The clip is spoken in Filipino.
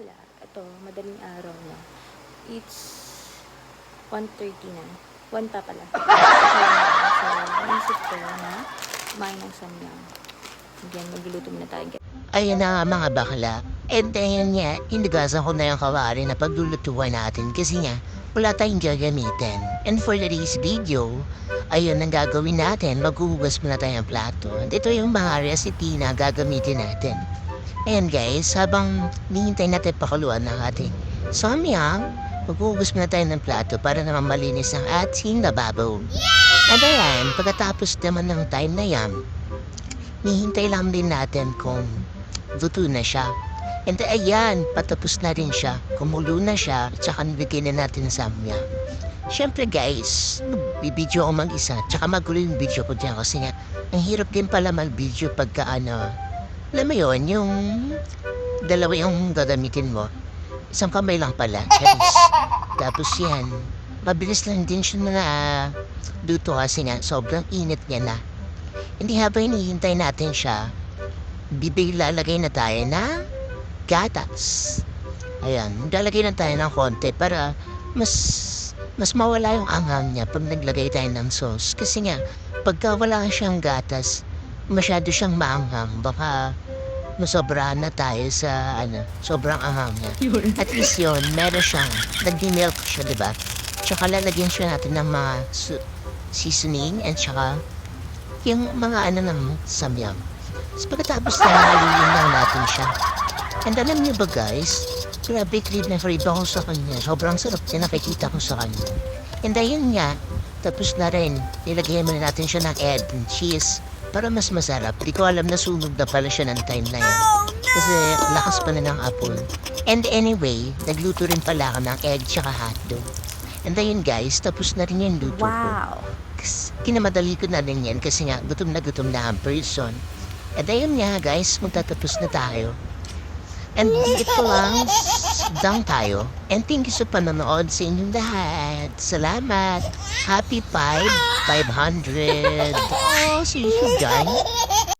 bakla. Ito, madaling araw na. It's 1.30 na. 1 pa pala. so, naisip ko na kumain ng samyang. Again, magluluto muna tayo. Ayun na nga mga bakla. And then nga, inugasan ko na yung kawari na paglulutuan natin kasi nga, wala tayong gagamitin. And for today's video, ayun ang gagawin natin, maghuhugas muna tayo ng plato. And ito yung mga recipe na gagamitin natin. Ayan guys, habang nihintay natin pakuluan ng ating samyang, maghuhugas muna tayo ng plato para naman malinis ang ating lababo. At ayan, pagkatapos naman ng time na yan, nihintay lang din natin kung luto na siya. And ayan, patapos na rin siya. Kumulo na siya, tsaka nilagay na natin sa samya. Siyempre guys, bibidyo ako mag-isa, tsaka magulo yung video ko dyan kasi nga, ang hirap din pala mag-video pagka ano, alam mo yun, yung dalawa yung gagamitin mo. Isang kamay lang pala, charis. Tapos yan, mabilis lang din siya na luto kasi nga, sobrang init niya na. Hindi habang hinihintay natin siya, bibig lalagay na tayo na gatas. Ayan, lalagay na tayo ng konti para mas mas mawala yung anghang niya pag naglagay tayo ng sauce. Kasi nga, pagka wala siyang gatas, masyado siyang maanghang. Baka masobrahan na tayo sa ano, sobrang anghang niya. At least yun, meron siyang, nagdi-milk siya, di ba? Tsaka lalagyan siya natin ng mga su- seasoning and tsaka yung mga ano ng samyang. Tapos pagkatapos na haluin lang natin siya. And alam niyo ba guys, grabe crib na crib ako sa kanya. Sobrang sarap niya nakikita ko sa kanya. And ayun nga, tapos na rin, nilagyan muna natin siya ng egg and cheese para mas masarap. Di ko alam na sunog na pala siya ng time na yan. Kasi lakas pa na ng apple. And anyway, nagluto rin pala ako ng egg tsaka hotdog. And ayun guys, tapos na rin yung luto ko. Wow! Kas- Kinamadali ko na rin yan kasi nga gutom na gutom na ang person. At ayun nga guys, magtatapos na tayo. And ito lang, dang tayo. And thank you sa panonood sa inyong lahat. Salamat. Happy 5, 500. Oh, see you guys.